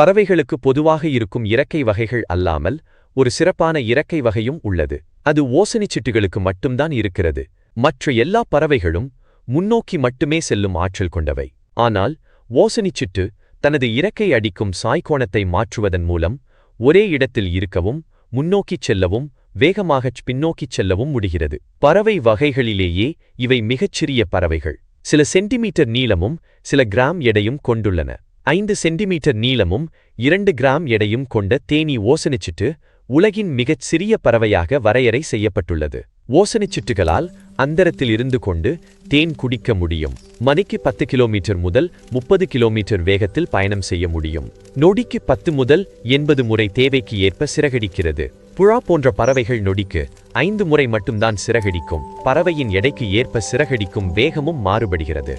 பறவைகளுக்கு பொதுவாக இருக்கும் இறக்கை வகைகள் அல்லாமல் ஒரு சிறப்பான இறக்கை வகையும் உள்ளது. அது ஓசனிச்சிட்டுகளுக்கு மட்டும்தான் இருக்கிறது. மற்ற எல்லா பறவைகளும் முன்னோக்கி மட்டுமே செல்லும் ஆற்றல் கொண்டவை. ஆனால் ஓசனிச்சிட்டு தனது இறக்கை அடிக்கும் சாய்கோணத்தை மாற்றுவதன் மூலம் ஒரே இடத்தில் இருக்கவும் முன்னோக்கிச் செல்லவும் வேகமாகச் பின்னோக்கிச் செல்லவும் முடிகிறது. பறவை வகைகளிலேயே இவை மிகச்சிறிய பறவைகள். சில சென்டிமீட்டர் நீளமும் சில கிராம் எடையும் கொண்டுள்ளன. ஐந்து சென்டிமீட்டர் நீளமும் இரண்டு கிராம் எடையும் கொண்ட தேனி ஓசனிச்சிட்டு உலகின் மிகச் சிறிய பறவையாக வரையறை செய்யப்பட்டுள்ளது. ஓசனிச்சிட்டுகளால் அந்தரத்தில் இருந்து கொண்டு தேன் குடிக்க முடியும். மணிக்கு பத்து கிலோமீட்டர் முதல் முப்பது கிலோமீட்டர் வேகத்தில் பயணம் செய்ய முடியும். நொடிக்கு பத்து முதல் எண்பது முறை தேவைக்கு ஏற்ப சிறகடிக்கிறது. புழா போன்ற பறவைகள் நொடிக்கு ஐந்து முறை மட்டும்தான் சிறகடிக்கும். பறவையின் எடைக்கு ஏற்ப சிறகடிக்கும் வேகமும் மாறுபடுகிறது.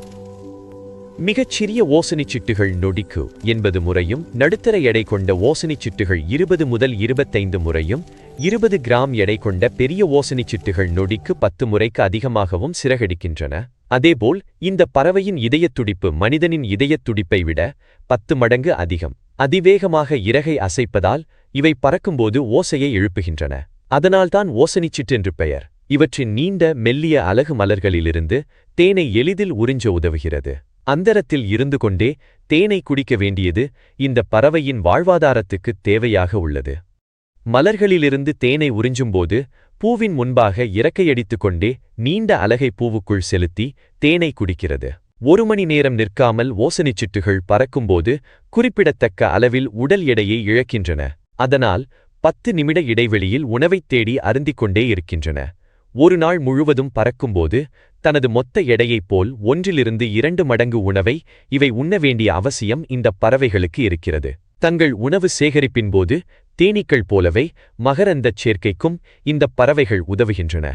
மிகச்சிறிய ஓசனிச் சிட்டுகள் நொடிக்கு எண்பது முறையும் நடுத்தர எடை கொண்ட ஓசனிச் சிட்டுகள் இருபது முதல் இருபத்தைந்து முறையும் இருபது கிராம் எடை கொண்ட பெரிய ஓசனிச் சிட்டுகள் நொடிக்கு பத்து முறைக்கு அதிகமாகவும் சிறகடிக்கின்றன. அதேபோல் இந்த பறவையின் இதயத் துடிப்பு மனிதனின் இதயத் துடிப்பை விட பத்து மடங்கு அதிகம். அதிவேகமாக இறகை அசைப்பதால் இவை பறக்கும்போது ஓசையை எழுப்புகின்றன. அதனால்தான் ஓசனிச்சிட்டு என்று பெயர். இவற்றின் நீண்ட மெல்லிய அலகு மலர்களிலிருந்து தேனை எளிதில் உறிஞ்ச உதவுகிறது. அந்தரத்தில் இருந்து கொண்டே தேனை குடிக்க வேண்டியது இந்த பறவையின் வாழ்வாதாரத்துக்கு தேவையாக உள்ளது. மலர்களிலிருந்து தேனை உறிஞ்சும்போது பூவின் முன்பாக இறக்கையடித்துக் கொண்டே நீண்ட அலகை பூவுக்குள் செலுத்தி தேனை குடிக்கிறது. ஒரு மணி நேரம் நிற்காமல் ஓசனிச்சிட்டுகள் பறக்கும்போது குறிப்பிடத்தக்க அளவில் உடல் எடையை இழக்கின்றன. அதனால் பத்து நிமிட இடைவெளியில் உணவைத் தேடி அருந்திக் கொண்டே இருக்கின்றன. ஒரு நாள் முழுவதும் பறக்கும்போது தனது மொத்த எடையைப் போல் ஒன்றிலிருந்து இரண்டு மடங்கு உணவை இவை உண்ண வேண்டிய அவசியம் இந்த பறவைகளுக்கு இருக்கிறது. தங்கள் உணவு சேகரிப்பின் போது தேனீக்கள் போலவே மகரந்தச் சேர்க்கைக்கும் இந்த பறவைகள் உதவுகின்றன.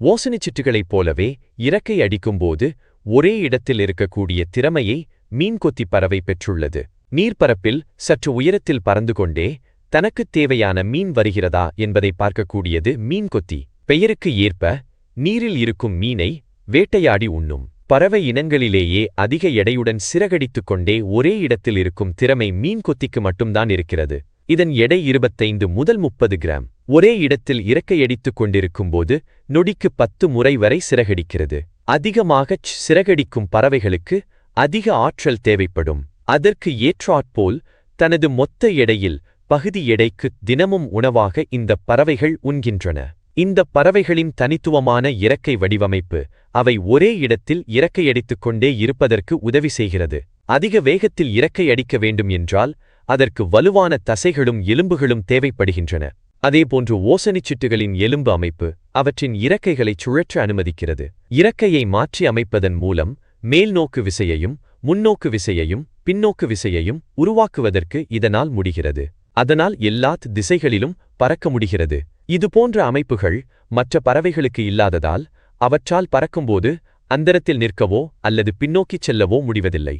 ஓசனிச்சிட்டுகளைப் போலவே இறக்கை அடிக்கும்போது ஒரே இடத்தில் இருக்கக்கூடிய திறமையை மீன்கொத்தி பறவை பெற்றுள்ளது. நீர்ப்பரப்பில் சற்று உயரத்தில் பறந்து கொண்டே தனக்குத் தேவையான மீன் வருகிறதா என்பதை பார்க்கக்கூடியது மீன்கொத்தி பெயருக்கு ஏற்ப நீரில் இருக்கும் மீனை வேட்டையாடி உண்ணும். பறவை இனங்களிலேயே அதிக எடையுடன் சிறகடித்துக் கொண்டே ஒரே இடத்தில் இருக்கும் திறமை மீன்கொத்திக்கு மட்டும்தான் இருக்கிறது. இதன் எடை இருபத்தைந்து முதல் முப்பது கிராம். ஒரே இடத்தில் இறக்கையடித்துக் கொண்டிருக்கும்போது நொடிக்கு பத்து முறை வரை சிறகடிக்கிறது. அதிகமாகச் சிறகடிக்கும் பறவைகளுக்கு அதிக ஆற்றல் தேவைப்படும். அதற்கு ஏற்றாற்போல் தனது மொத்த எடையில் பகுதி எடைக்கு தினமும் உணவாக இந்த பறவைகள் உண்கின்றன. இந்த பறவைகளின் தனித்துவமான இறக்கை வடிவமைப்பு அவை ஒரே இடத்தில் இறக்கையடித்துக் கொண்டே இருப்பதற்கு உதவி செய்கிறது. அதிக வேகத்தில் இறக்கை அடிக்க வேண்டும் என்றால் அதற்கு வலுவான தசைகளும் எலும்புகளும் தேவைப்படுகின்றன. அதேபோன்று ஓசனிச்சிட்டுகளின் எலும்பு அமைப்பு அவற்றின் இறக்கைகளைச் சுழற்ற அனுமதிக்கிறது. இறக்கையை மாற்றி அமைப்பதன் மூலம் மேல்நோக்கு விசையையும் முன்னோக்கு விசையையும் பின்னோக்கு விசையையும் உருவாக்குவதற்கு இதனால் முடிகிறது. அதனால் எல்லாத் திசைகளிலும் பறக்க முடிகிறது. இதுபோன்ற அமைப்புகள் மற்ற பறவைகளுக்கு இல்லாததால் அவற்றால் பறக்கும்போது அந்தரத்தில் நிற்கவோ அல்லது பின்னோக்கிச் செல்லவோ முடிவதில்லை.